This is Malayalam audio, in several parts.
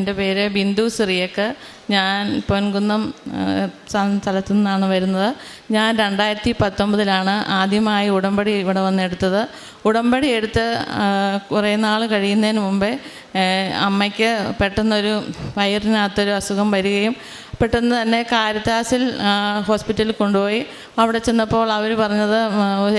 എന്റെ പേര് ബിന്ദു സിറിയക്ക്. ഞാൻ പൊൻകുന്നം സ്ഥലത്തു നിന്നാണ് വരുന്നത്. ഞാൻ രണ്ടായിരത്തി പത്തൊമ്പതിലാണ് ആദ്യമായി ഉടമ്പടി ഇവിടെ വന്നെടുത്തത്. ഉടമ്പടി എടുത്ത് കുറേ നാൾ കഴിയുന്നതിന് മുമ്പേ അമ്മയ്ക്ക് പെട്ടെന്നൊരു വയറിനകത്തൊരു അസുഖം വരികയും പെട്ടെന്ന് തന്നെ കാരിത്താസിൽ ഹോസ്പിറ്റലിൽ കൊണ്ടുപോയി. അവിടെ ചെന്നപ്പോൾ അവർ പറഞ്ഞത്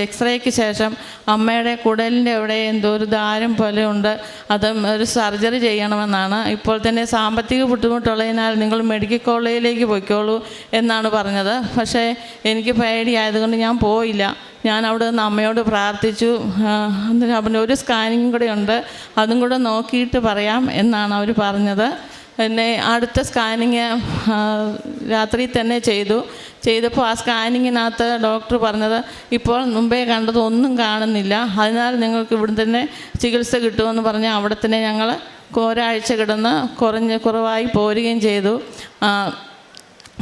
എക്സ്റേക്ക് ശേഷം അമ്മയുടെ കുടലിന്റെ അവിടെ എന്തോ ഒരു ദാരം പോലെ ഉണ്ട്. അത് ഒരു സർജറി ചെയ്യണമെന്നാണ്. ഇപ്പോൾ തന്നെ സാമ്പത്തിക ബുദ്ധിമുട്ടുള്ളതിനാൽ നിങ്ങൾ മെഡിക്കൽ കോളേജിലേക്ക് പോയിക്കോളൂ എന്നാണ് പറഞ്ഞത്. പക്ഷേ എനിക്ക് പേടിയായതുകൊണ്ട് ഞാൻ പോയില്ല. ഞാൻ അവിടെ നിന്ന് അമ്മയോട് പ്രാർത്ഥിച്ചു. എന്നിട്ട് ഒരു സ്കാനിങ് കൂടെ ഉണ്ട്. അതും കൂടെ നോക്കിയിട്ട് പറയാം എന്നാണ് അവർ പറഞ്ഞത്. പിന്നെ അടുത്ത സ്കാനിങ് രാത്രി തന്നെ ചെയ്തു. ചെയ്തപ്പോൾ ആ സ്കാനിങ്ങിനകത്ത് ഡോക്ടർ പറഞ്ഞത് ഇപ്പോൾ മുമ്പേ കണ്ടത് ഒന്നും കാണുന്നില്ല. അതിനാൽ നിങ്ങൾക്ക് ഇവിടെ തന്നെ ചികിത്സ കിട്ടുമെന്ന് പറഞ്ഞ് അവിടെ തന്നെ ഞങ്ങൾ ഒരാഴ്ച കിടന്ന് കുറഞ്ഞ് കുറവായി പോരുകയും ചെയ്തു.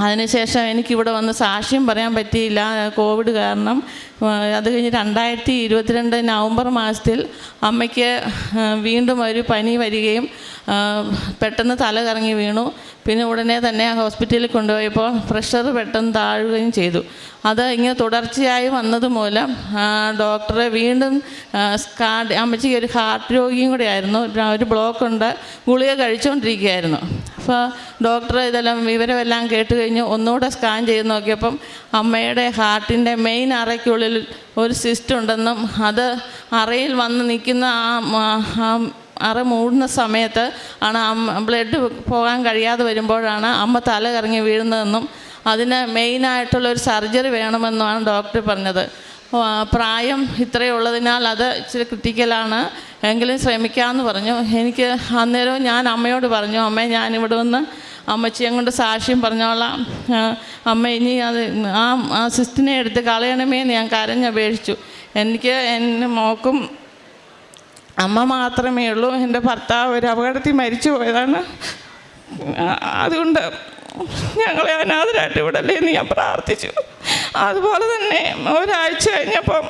അതിനുശേഷം എനിക്കിവിടെ വന്ന് സാക്ഷ്യം പറയാൻ പറ്റിയില്ല കോവിഡ് കാരണം. അത് കഴിഞ്ഞ് രണ്ടായിരത്തി ഇരുപത്തിരണ്ട് നവംബർ മാസത്തിൽ അമ്മയ്ക്ക് വീണ്ടും ഒരു പനി വരികയും പെട്ടെന്ന് തല കറങ്ങി വീണു. പിന്നെ ഉടനെ തന്നെ ഹോസ്പിറ്റലിൽ കൊണ്ടുപോയപ്പോൾ പ്രഷർ പെട്ടെന്ന് താഴുകയും ചെയ്തു. അത് ഇങ്ങനെ തുടർച്ചയായി വന്നത് മൂലം ഡോക്ടറെ വീണ്ടും സ്കാ- അമ്മച്ചിക്ക് ഒരു ഹാർട്ട് രോഗിയും കൂടെ ആയിരുന്നു. ഒരു ബ്ലോക്ക് ഉണ്ട്. ഗുളിക കഴിച്ചുകൊണ്ടിരിക്കുകയായിരുന്നു. അപ്പോൾ ഡോക്ടർ ഇതെല്ലാം വിവരമെല്ലാം കേട്ട് കഴിഞ്ഞ് ഒന്നുകൂടെ സ്കാൻ ചെയ്ത് നോക്കിയപ്പം അമ്മയുടെ ഹാർട്ടിന്റെ മെയിൻ അറയ്ക്കുള്ളിൽ ഒരു സിസ്റ്റ് ഉണ്ടെന്നും അത് അറയിൽ വന്ന് നിൽക്കുന്ന ആ അറ മൂടുന്ന സമയത്ത് ആണ് ബ്ലഡ് പോകാൻ കഴിയാതെ വരുമ്പോഴാണ് അമ്മ തല കറങ്ങി വീഴുന്നതെന്നും അതിന് മെയിനായിട്ടുള്ള ഒരു സർജറി വേണമെന്നുമാണ് ഡോക്ടർ പറഞ്ഞത്. പ്രായം ഇത്രയേ ഉള്ളതിനാൽ അത് ഇച്ചിരി ക്രിട്ടിക്കലാണ് എങ്കിലും ശ്രമിക്കാമെന്ന് പറഞ്ഞു. എനിക്ക് അന്നേരവും ഞാൻ അമ്മയോട് പറഞ്ഞു അമ്മേ ഞാനിവിടെ വന്ന് അമ്മച്ചിയെ കൊണ്ട് സാക്ഷ്യം പറഞ്ഞോളാം. അമ്മ ഇനി അത് ആ ആ സിസ്റ്റിനെ എടുത്ത് കളയണമേ എന്ന് ഞാൻ കരഞ്ഞപേക്ഷിച്ചു. എനിക്ക് എന്റെ മോക്കും അമ്മ മാത്രമേ ഉള്ളൂ. എന്റെ ഭർത്താവ് ഒരു അപകടത്തിൽ മരിച്ചു പോയതാണ്. അതുകൊണ്ട് ഞങ്ങളെ അനാഥരായിട്ട് വിടല്ലേ എന്ന് ഞാൻ പ്രാർത്ഥിച്ചു. അതുപോലെ തന്നെ ഒരാഴ്ച കഴിഞ്ഞപ്പം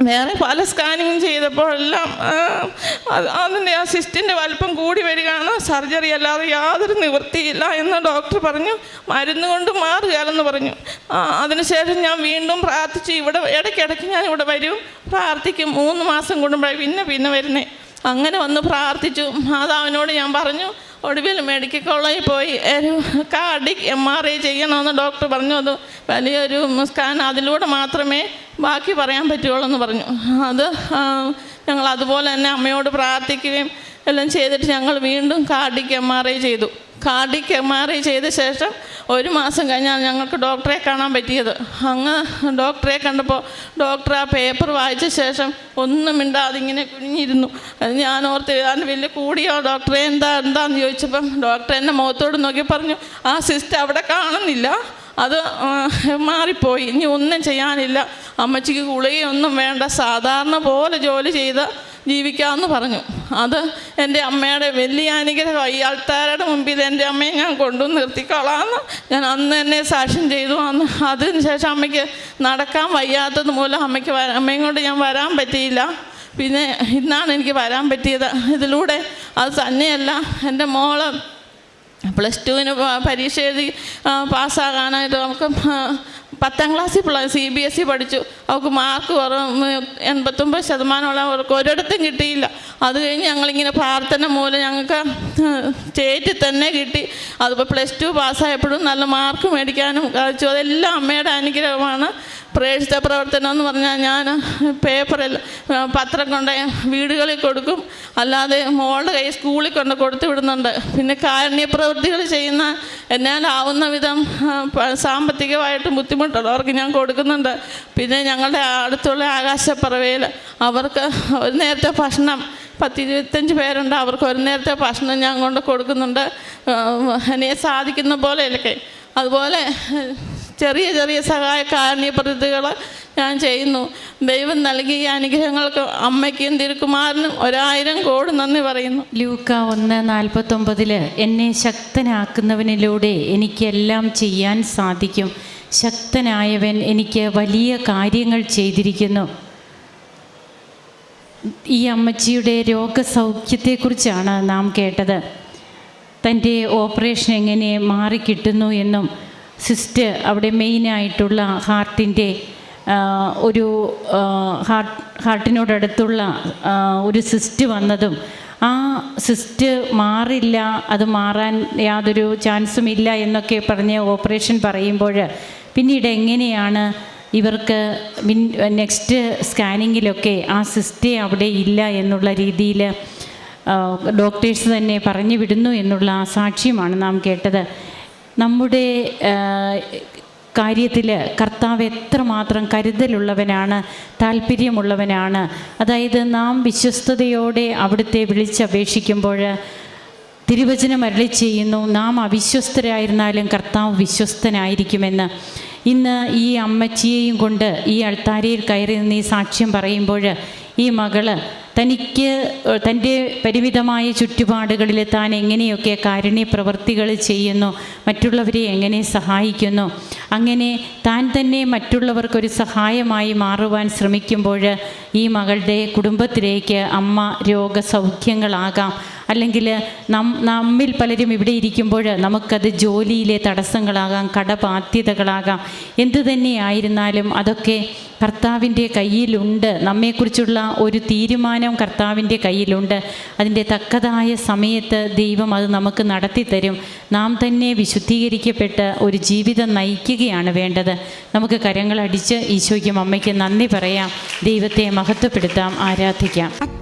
വേറെ പല സ്കാനിങ്ങും ചെയ്തപ്പോഴെല്ലാം ആ, അത് അതിന്റെ ആ സിസ്റ്റിന്റെ വലിപ്പം കൂടി വരികയാണ്. സർജറി അല്ലാതെ യാതൊരു നിവൃത്തിയില്ല എന്ന് ഡോക്ടർ പറഞ്ഞു. മരുന്ന് കൊണ്ട് മാറുകയാലെന്ന് പറഞ്ഞു. അതിനുശേഷം ഞാൻ വീണ്ടും പ്രാർത്ഥിച്ചു. ഇവിടെ ഇടയ്ക്കിടയ്ക്ക് ഞാൻ ഇവിടെ വരും. പ്രാർത്ഥിക്കും. മൂന്ന് മാസം കൂടുമ്പോഴേ പിന്നെ പിന്നെ വരുന്നേ. അങ്ങനെ വന്ന് പ്രാർത്ഥിച്ചു. മാതാവിനോട് ഞാൻ പറഞ്ഞു ഒടുവിൽ മെഡിക്കൽ കോളേജിൽ പോയി ഒരു കാർഡിക് എം ആർ ഐ ചെയ്യണമെന്ന് ഡോക്ടർ പറഞ്ഞു. അത് വലിയൊരു സ്കാൻ അതിലൂടെ മാത്രമേ ബാക്കി പറയാൻ പറ്റുള്ളൂ എന്ന് പറഞ്ഞു. അത് ഞങ്ങൾ അതുപോലെ തന്നെ അമ്മയോട് പ്രാർത്ഥിക്കുകയും എല്ലാം ചെയ്തിട്ട് ഞങ്ങൾ വീണ്ടും കാർഡിക്ക് എം ആർ ഐ ചെയ്തു. കാർഡിക്ക് എം ആർ ഐ ചെയ്ത ശേഷം ഒരു മാസം കഴിഞ്ഞാൽ ഞങ്ങൾക്ക് ഡോക്ടറെ കാണാൻ പറ്റിയത്. അങ്ങ് ഡോക്ടറെ കണ്ടപ്പോൾ ഡോക്ടർ ആ പേപ്പർ വായിച്ച ശേഷം ഒന്നും മിണ്ടാതെ ഇങ്ങനെ കുഞ്ഞിരുന്നു അത് ഞാൻ ഓർത്ത് ഏതാണ്ട് വലിയ കൂടിയോ ഡോക്ടറെ? എന്താ എന്താന്ന് ചോദിച്ചപ്പം ഡോക്ടർ എന്റെ മുഖത്തോട് നോക്കി പറഞ്ഞു ആ സിസ്റ്റർ അവിടെ കാണുന്നില്ല. അത് മാറിപ്പോയി. ഇനി ഒന്നും ചെയ്യാനില്ല. അമ്മച്ചിക്ക് ഗുളികയൊന്നും വേണ്ട. സാധാരണ പോലെ ജോലി ചെയ്ത് ജീവിക്കാമെന്ന് പറഞ്ഞു. അത് എന്റെ അമ്മയുടെ വലിയ അനുഗ്രഹം അയ്യാൾത്താരുടെ മുമ്പിൽ എന്റെ അമ്മയെ ഞാൻ കൊണ്ടു നിർത്തിക്കോളാമെന്ന് ഞാൻ അന്ന് തന്നെ സാക്ഷ്യം ചെയ്തു അന്ന് അതിന് ശേഷം അമ്മയ്ക്ക് നടക്കാൻ വയ്യാത്തത് മൂലം അമ്മയ്ക്ക് അമ്മയും കൊണ്ട് ഞാൻ വരാൻ പറ്റിയില്ല. പിന്നെ ഇന്നാണ് എനിക്ക് വരാൻ പറ്റിയത്. ഇതിലൂടെ അത് തന്നെയല്ല. എന്റെ മോൾ പ്ലസ് ടുവിന് പരീക്ഷ എഴുതി പാസ്സാകാനായിട്ട് നമുക്ക് പത്താം ക്ലാസ്സിൽ പിള്ളേർ സി ബി എസ് ഇ പഠിച്ചു. അവൾക്ക് മാർക്ക് കുറവ് എൺപത്തൊമ്പത് ശതമാനമുള്ള അവർക്ക് ഒരിടത്തും കിട്ടിയില്ല. അത് കഴിഞ്ഞ് ഞങ്ങളിങ്ങനെ പ്രാർത്ഥന മൂലം ഞങ്ങൾക്ക് സ്റ്റേറ്റിൽ തന്നെ കിട്ടി. അതിപ്പോൾ പ്ലസ് ടു പാസ്സായപ്പോഴും നല്ല മാർക്ക് മേടിക്കാനും കാണിച്ചു അതെല്ലാം അമ്മയുടെ അനുഗ്രഹമാണ്. പ്രേക്ഷിത പ്രവർത്തനം എന്ന് പറഞ്ഞാൽ ഞാൻ പേപ്പറിൽ പത്രം കൊണ്ട് വീടുകളിൽ കൊടുക്കും. അല്ലാതെ മോളുടെ കൈ സ്കൂളിൽ കൊണ്ട് കൊടുത്തു വിടുന്നുണ്ട്. പിന്നെ കാരുണ്യ പ്രവൃത്തികൾ ചെയ്യുന്ന എന്നാലാവുന്ന വിധം സാമ്പത്തികമായിട്ട് ബുദ്ധിമുട്ടുള്ളവർക്ക് ഞാൻ കൊടുക്കുന്നുണ്ട്. പിന്നെ ഞങ്ങളുടെ അടുത്തുള്ള ആകാശപ്പറവയിൽ അവർക്ക് ഒരു നേരത്തെ ഭക്ഷണം പത്ത് ഇരുപത്തഞ്ച് പേരുണ്ട്. അവർക്ക് ഒരു നേരത്തെ ഭക്ഷണം ഞാൻ കൊണ്ട് കൊടുക്കുന്നുണ്ട്. എന്നെ സാധിക്കുന്ന പോലെയൊക്കെ. അതുപോലെ ചെറിയ ചെറിയ സഹായ കാരുണ്യ പദ്ധതികൾ ഞാൻ ചെയ്യുന്നു. ദൈവം നൽകിയ അനുഗ്രഹങ്ങൾക്ക് അമ്മയ്ക്കും തിരുക്കുമാരനും ഒരായിരം കോടി നന്ദി പറയുന്നു. ലൂക്ക ഒന്ന് നാൽപ്പത്തൊമ്പതിൽ എന്നെ ശക്തനാക്കുന്നവനിലൂടെ എനിക്കെല്ലാം ചെയ്യാൻ സാധിക്കും. ശക്തനായവൻ എനിക്ക് വലിയ കാര്യങ്ങൾ ചെയ്തിരിക്കുന്നു. ഈ അമ്മച്ചിയുടെ രോഗസൗഖ്യത്തെക്കുറിച്ചാണ് നാം കേട്ടത്. തന്റെ ഓപ്പറേഷൻ എങ്ങനെ മാറിക്കിട്ടുന്നു എന്നും സിസ്റ്റ് അവിടെ മെയിനായിട്ടുള്ള ഹാർട്ടിന്റെ ഒരു ഹാർട്ട് ഹാർട്ടിനോടടുത്തുള്ള ഒരു സിസ്റ്റ് വന്നതും ആ സിസ്റ്റ് മാറില്ല അത് മാറാൻ യാതൊരു ചാൻസും ഇല്ല എന്നൊക്കെ പറഞ്ഞ് ഓപ്പറേഷൻ പറയുമ്പോൾ പിന്നീട് എങ്ങനെയാണ് ഇവർക്ക് മിൻ നെക്സ്റ്റ് സ്കാനിങ്ങിലൊക്കെ ആ സിസ്റ്റ് അവിടെ ഇല്ല എന്നുള്ള രീതിയിൽ ഡോക്ടേഴ്സ് തന്നെ പറഞ്ഞു വിടുന്നു എന്നുള്ള സാക്ഷ്യമാണ് നാം കേട്ടത്. നമ്മുടെ കാര്യത്തിൽ കർത്താവ് എത്രമാത്രം കരുതലുള്ളവനാണ് താല്പര്യമുള്ളവനാണ്. അതായത് നാം വിശ്വസ്തയോടെ അവിടുത്തെ വിളിച്ചപേക്ഷിക്കുമ്പോൾ തിരുവചനം അരളി ചെയ്യുന്നു നാം അവിശ്വസ്തരായിരുന്നാലും കർത്താവ് വിശ്വസ്തനായിരിക്കുമെന്ന്. ഇന്ന് ഈ അമ്മച്ചിയെയും കൊണ്ട് ഈ അൾത്താരയിൽ കയറി നിന്ന് ഈ സാക്ഷ്യം പറയുമ്പോൾ ഈ മകൾ തനിക്ക് തന്റെ പരിമിതമായ ചുറ്റുപാടുകളിൽ താൻ എങ്ങനെയൊക്കെ കാരുണ്യ പ്രവൃത്തികൾ ചെയ്യുന്നു മറ്റുള്ളവരെ എങ്ങനെ സഹായിക്കുന്നു അങ്ങനെ താൻ തന്നെ മറ്റുള്ളവർക്കൊരു സഹായമായി മാറുവാൻ ശ്രമിക്കുമ്പോൾ ഈ മകളുടെ കുടുംബത്തിലേക്ക് അമ്മ രോഗസൗഖ്യങ്ങളാകാം. അല്ലെങ്കിൽ നം നമ്മിൽ പലരും ഇവിടെ ഇരിക്കുമ്പോൾ നമുക്കത് ജോലിയിലെ തടസ്സങ്ങളാകാം കടബാധ്യതകളാകാം. എന്തു തന്നെയായിരുന്നാലും അതൊക്കെ കർത്താവിന്റെ കയ്യിലുണ്ട്. നമ്മെക്കുറിച്ചുള്ള ഒരു തീരുമാനം കർത്താവിന്റെ കയ്യിലുണ്ട്. അതിന്റെ തക്കതായ സമയത്ത് ദൈവം അത് നമുക്ക് നടത്തിത്തരും. നാം തന്നെ വിശുദ്ധീകരിക്കപ്പെട്ട് ഒരു ജീവിതം നയിക്കുകയാണ് വേണ്ടത്. നമുക്ക് കരങ്ങളടിച്ച് ഈശോയ്ക്കും അമ്മയ്ക്കും നന്ദി പറയാം. ദൈവത്തെ മഹത്വപ്പെടുത്താം ആരാധിക്കാം.